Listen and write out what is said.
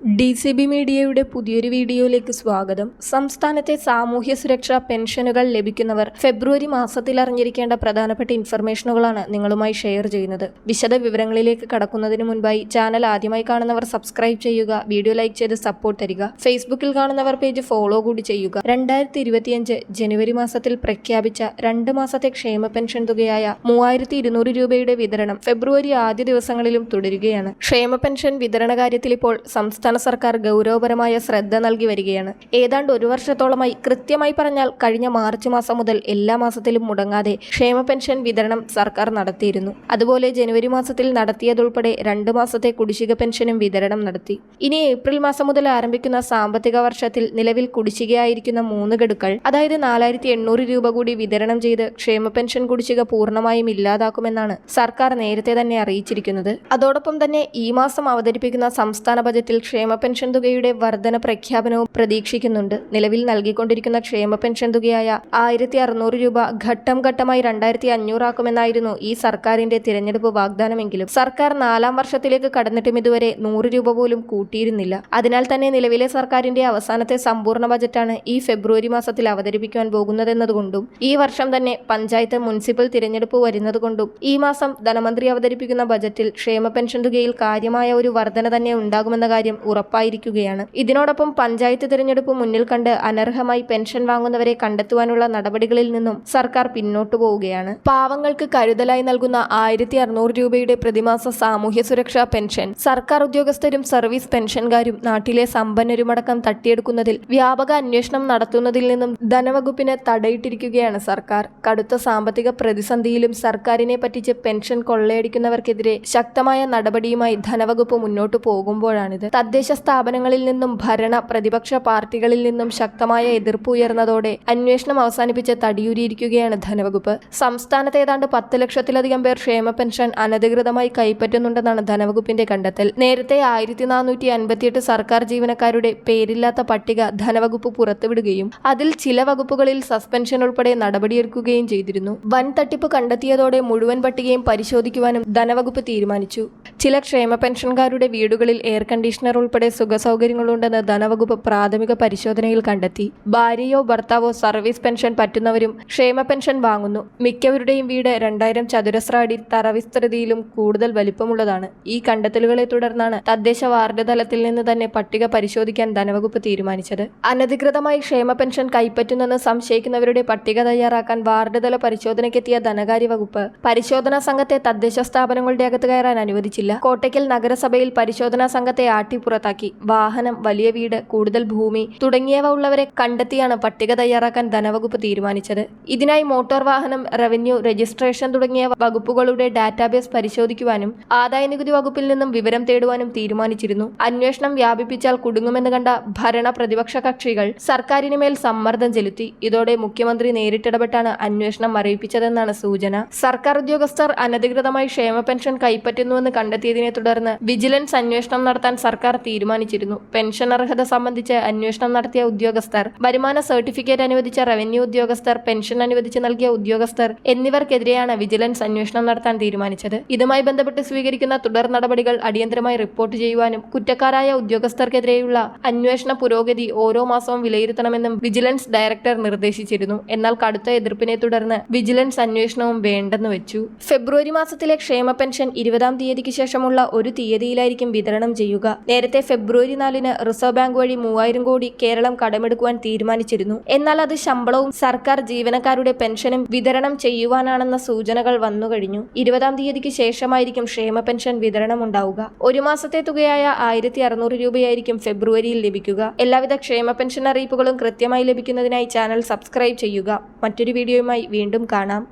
D C B മീഡിയയുടെ പുതിയൊരു വീഡിയോയിലേക്ക് സ്വാഗതം. സംസ്ഥാനത്തെ സാമൂഹ്യ സുരക്ഷാ പെൻഷനുകൾ ലഭിക്കുന്നവർ ഫെബ്രുവരി മാസത്തിൽ അറിഞ്ഞിരിക്കേണ്ട പ്രധാനപ്പെട്ട ഇൻഫർമേഷനുകളാണ് നിങ്ങളുമായി ഷെയർ ചെയ്യുന്നത്. വിശദ വിവരങ്ങളിലേക്ക് കടക്കുന്നതിന് മുൻപായി ചാനൽ ആദ്യമായി കാണുന്നവർ സബ്സ്ക്രൈബ് ചെയ്യുക വീഡിയോ ലൈക്ക് ചെയ്ത് സപ്പോർട്ട് തരിക ഫേസ്ബുക്കിൽ കാണുന്നവർ പേജ് ഫോളോ കൂടി ചെയ്യുക. രണ്ടായിരത്തി ഇരുപത്തിയഞ്ച് ജനുവരി മാസത്തിൽ പ്രഖ്യാപിച്ച രണ്ട് മാസത്തെ ക്ഷേമ പെൻഷൻ തുകയായ മൂവായിരത്തി ഇരുന്നൂറ് രൂപയുടെ വിതരണം ഫെബ്രുവരി ആദ്യ ദിവസങ്ങളിലും തുടരുകയാണ്. ക്ഷേമ പെൻഷൻ വിതരണ കാര്യത്തിൽ ഇപ്പോൾ സംസ്ഥാന സർക്കാർ ഗൗരവപരമായ ശ്രദ്ധ നൽകി വരികയാണ്. ഏതാണ്ട് ഒരു വർഷത്തോളമായി കൃത്യമായി പറഞ്ഞാൽ കഴിഞ്ഞ മാർച്ച് മാസം മുതൽ എല്ലാ മാസത്തിലും മുടങ്ങാതെ ക്ഷേമ പെൻഷൻ വിതരണം സർക്കാർ നടത്തിയിരുന്നു. അതുപോലെ ജനുവരി മാസത്തിൽ നടത്തിയതുൾപ്പെടെ രണ്ട് മാസത്തെ കുടിശ്ശിക പെൻഷനും വിതരണം നടത്തി. ഇനി ഏപ്രിൽ മാസം മുതൽ ആരംഭിക്കുന്ന സാമ്പത്തിക വർഷത്തിൽ നിലവിൽ കുടിശ്ശികയായിരിക്കുന്ന മൂന്ന് ഗഡുക്കൾ അതായത് നാലായിരത്തി എണ്ണൂറ് രൂപ കൂടി വിതരണം ചെയ്ത് ക്ഷേമ പെൻഷൻ കുടിശ്ശിക പൂർണമായും ഇല്ലാതാക്കുമെന്നാണ് സർക്കാർ നേരത്തെ തന്നെ അറിയിച്ചിരിക്കുന്നത്. അതോടൊപ്പം തന്നെ ഈ മാസം അവതരിപ്പിക്കുന്ന സംസ്ഥാന ബജറ്റിൽ ക്ഷേമ പെൻഷൻ തുകയുടെ വർധന പ്രഖ്യാപനവും പ്രതീക്ഷിക്കുന്നുണ്ട്. നിലവിൽ നൽകിക്കൊണ്ടിരിക്കുന്ന ക്ഷേമ പെൻഷൻ തുകയായ ആയിരത്തി അറുന്നൂറ് രൂപ ഘട്ടം ഘട്ടമായി രണ്ടായിരത്തി അഞ്ഞൂറാക്കുമെന്നായിരുന്നു ഈ സർക്കാരിന്റെ തിരഞ്ഞെടുപ്പ് വാഗ്ദാനമെങ്കിലും. സർക്കാർ നാലാം വർഷത്തിലേക്ക് കടന്നിട്ടും ഇതുവരെ നൂറ് രൂപ പോലും കൂട്ടിയിരുന്നില്ല. അതിനാൽ തന്നെ നിലവിലെ സർക്കാരിന്റെ അവസാനത്തെ സമ്പൂർണ ബജറ്റാണ് ഈ ഫെബ്രുവരി മാസത്തിൽ അവതരിപ്പിക്കുവാൻ പോകുന്നതെന്നതുകൊണ്ടും ഈ വർഷം തന്നെ പഞ്ചായത്ത് മുനിസിപ്പൽ തിരഞ്ഞെടുപ്പ് വരുന്നതുകൊണ്ടും ഈ മാസം ധനമന്ത്രി അവതരിപ്പിക്കുന്ന ബജറ്റിൽ ക്ഷേമ പെൻഷൻ തുകയിൽ കാര്യമായ ഒരു വർധന തന്നെ ഉണ്ടാകുമെന്ന കാര്യം ഉറപ്പായിരിക്കുകയാണ്. ഇതിനോടൊപ്പം പഞ്ചായത്ത് തിരഞ്ഞെടുപ്പ് മുന്നിൽ കണ്ട് അനർഹമായി പെൻഷൻ വാങ്ങുന്നവരെ കണ്ടെത്തുവാനുള്ള നടപടികളിൽ നിന്നും സർക്കാർ പിന്നോട്ടു പോവുകയാണ്. പാവങ്ങൾക്ക് കരുതലായി നൽകുന്ന ആയിരത്തി അറുന്നൂറ് രൂപയുടെ പ്രതിമാസ സാമൂഹ്യ സുരക്ഷാ പെൻഷൻ സർക്കാർ ഉദ്യോഗസ്ഥരും സർവീസ് പെൻഷൻകാരും നാട്ടിലെ സമ്പന്നരുമടക്കം തട്ടിയെടുക്കുന്നതിൽ വ്യാപക അന്വേഷണം നടത്തുന്നതിൽ നിന്നും ധനവകുപ്പിനെ തടയിട്ടിരിക്കുകയാണ് സർക്കാർ. കടുത്ത സാമ്പത്തിക പ്രതിസന്ധിയിലും സർക്കാരിനെ പറ്റിച്ച് പെൻഷൻ കൊള്ളയടിക്കുന്നവർക്കെതിരെ ശക്തമായ നടപടിയുമായി ധനവകുപ്പ് മുന്നോട്ടു പോകുമ്പോഴാണിത്. തദ്ദേശ സ്ഥാപനങ്ങളിൽ നിന്നും ഭരണ പ്രതിപക്ഷ പാർട്ടികളിൽ നിന്നും ശക്തമായ എതിർപ്പ് ഉയർന്നതോടെ അന്വേഷണം അവസാനിപ്പിച്ച് തടിയൂരിയിരിക്കുകയാണ് ധനവകുപ്പ്. സംസ്ഥാനത്ത് ഏതാണ്ട് പത്ത് ലക്ഷത്തിലധികം പേർ ക്ഷേമ പെൻഷൻ അനധികൃതമായി കൈപ്പറ്റുന്നുണ്ടെന്നാണ് ധനവകുപ്പിന്റെ കണ്ടെത്തൽ. നേരത്തെ ആയിരത്തി നാനൂറ്റി അൻപത്തിയെട്ട് സർക്കാർ ജീവനക്കാരുടെ പേരില്ലാത്ത പട്ടിക ധനവകുപ്പ് പുറത്തുവിടുകയും അതിൽ ചില വകുപ്പുകളിൽ സസ്പെൻഷൻ ഉൾപ്പെടെ നടപടിയെടുക്കുകയും ചെയ്തിരുന്നു. വൻ തട്ടിപ്പ് കണ്ടെത്തിയതോടെ മുഴുവൻ പട്ടികയും പരിശോധിക്കുവാനും ധനവകുപ്പ് തീരുമാനിച്ചു. ചില ക്ഷേമ പെൻഷൻകാരുടെ വീടുകളിൽ എയർ കണ്ടീഷണർ ഉൾപ്പെടെ സുഖസൗകര്യങ്ങളുണ്ടെന്ന് ധനവകുപ്പ് പ്രാഥമിക പരിശോധനയിൽ കണ്ടെത്തി. ഭാര്യയോ ഭർത്താവോ സർവീസ് പെൻഷൻ പറ്റുന്നവരും ക്ഷേമ പെൻഷൻ വാങ്ങുന്നു. മിക്കവരുടെയും വീട് രണ്ടായിരം ചതുരശ്ര അടി തറവിസ്തൃതിയിലും കൂടുതൽ വലിപ്പമുള്ളതാണ്. ഈ കണ്ടെത്തലുകളെ തുടർന്നാണ് തദ്ദേശ വാർഡ് തലത്തിൽ നിന്ന് തന്നെ പട്ടിക പരിശോധിക്കാൻ ധനവകുപ്പ് തീരുമാനിച്ചത്. അനധികൃതമായി ക്ഷേമ പെൻഷൻ കൈപ്പറ്റുന്നെന്ന് സംശയിക്കുന്നവരുടെ പട്ടിക തയ്യാറാക്കാൻ വാർഡ് തല പരിശോധനയ്ക്കെത്തിയ ധനകാര്യ വകുപ്പ് പരിശോധനാ സംഘത്തെ തദ്ദേശ സ്ഥാപനങ്ങളുടെ അകത്ത് കയറാൻ അനുവദിച്ചില്ല. കോട്ടയ്ക്കൽ നഗരസഭയിൽ പരിശോധനാ സംഘത്തെ ആട്ടിപ്പുറത്താക്കി വാഹനം വലിയ വീട് കൂടുതൽ ഭൂമി തുടങ്ങിയവ ഉള്ളവരെ കണ്ടെത്തിയാണ് പട്ടിക തയ്യാറാക്കാൻ ധനവകുപ്പ് തീരുമാനിച്ചത്. ഇതിനായി മോട്ടോർ വാഹനം റവന്യൂ രജിസ്ട്രേഷൻ തുടങ്ങിയ വകുപ്പുകളുടെ ഡാറ്റാബേസ് പരിശോധിക്കുവാനും ആദായനികുതി വകുപ്പിൽ നിന്നും വിവരം തേടുവാനും തീരുമാനിച്ചിരുന്നു. അന്വേഷണം വ്യാപിപ്പിച്ചാൽ കുടുങ്ങുമെന്ന് കണ്ട ഭരണ പ്രതിപക്ഷ കക്ഷികൾ സർക്കാരിന് മേൽ സമ്മർദ്ദം ചെലുത്തി. ഇതോടെ മുഖ്യമന്ത്രി നേരിട്ടിടപെട്ടാണ് അന്വേഷണം അറിയിപ്പിച്ചതെന്നാണ് സൂചന. സർക്കാർ ഉദ്യോഗസ്ഥർ അനധികൃതമായി ക്ഷേമ പെൻഷൻ കൈപ്പറ്റുന്നുവെന്ന് കണ്ടെത്തിയതിനെ തുടർന്ന് വിജിലൻസ് അന്വേഷണം നടത്താൻ സർക്കാർ തീരുമാനിച്ചിരുന്നു. പെൻഷൻ അർഹത സംബന്ധിച്ച് അന്വേഷണം നടത്തിയ ഉദ്യോഗസ്ഥർ വരുമാന സർട്ടിഫിക്കറ്റ് അനുവദിച്ച റവന്യൂ ഉദ്യോഗസ്ഥർ പെൻഷൻ അനുവദിച്ച് നൽകിയ ഉദ്യോഗസ്ഥർ എന്നിവർക്കെതിരെയാണ് വിജിലൻസ് അന്വേഷണം നടത്താൻ തീരുമാനിച്ചത്. ഇതുമായി ബന്ധപ്പെട്ട് സ്വീകരിക്കുന്ന തുടർ നടപടികൾ അടിയന്തരമായി റിപ്പോർട്ട് ചെയ്യുവാനും കുറ്റക്കാരായ ഉദ്യോഗസ്ഥർക്കെതിരെയുള്ള അന്വേഷണ പുരോഗതി ഓരോ മാസവും വിലയിരുത്തണമെന്നും വിജിലൻസ് ഡയറക്ടർ നിർദ്ദേശിച്ചിരുന്നു. എന്നാൽ കടുത്ത എതിർപ്പിനെ തുടർന്ന് വിജിലൻസ് അന്വേഷണവും വേണ്ടെന്ന് വെച്ചു. ഫെബ്രുവരി മാസത്തിലെ ക്ഷേമ പെൻഷൻ ഇരുപതാം തീയതിക്ക് ശേഷമുള്ള ഒരു തീയതിയിലായിരിക്കും വിതരണം ചെയ്യുക. നേരത്തെ ഫെബ്രുവരി നാലിന് റിസർവ് ബാങ്ക് വഴി മൂവായിരം കോടി കേരളം കടമെടുക്കുവാൻ തീരുമാനിച്ചിരുന്നു. എന്നാൽ അത് ശമ്പളവും സർക്കാർ ജീവനക്കാരുടെ പെൻഷനും വിതരണം ചെയ്യുവാനാണെന്ന സൂചനകൾ വന്നു കഴിഞ്ഞു. ഇരുപതാം തീയതിക്ക് ശേഷമായിരിക്കും ക്ഷേമ പെൻഷൻ വിതരണം ഉണ്ടാവുക. ഒരു മാസത്തെ തുകയായ ആയിരത്തി അറുന്നൂറ് രൂപയായിരിക്കും ഫെബ്രുവരിയിൽ ലഭിക്കുക. എല്ലാവിധ ക്ഷേമ പെൻഷൻ അറിയിപ്പുകളും കൃത്യമായി ലഭിക്കുന്നതിനായി ചാനൽ സബ്സ്ക്രൈബ് ചെയ്യുക. മറ്റൊരു വീഡിയോയുമായി വീണ്ടും കാണാം.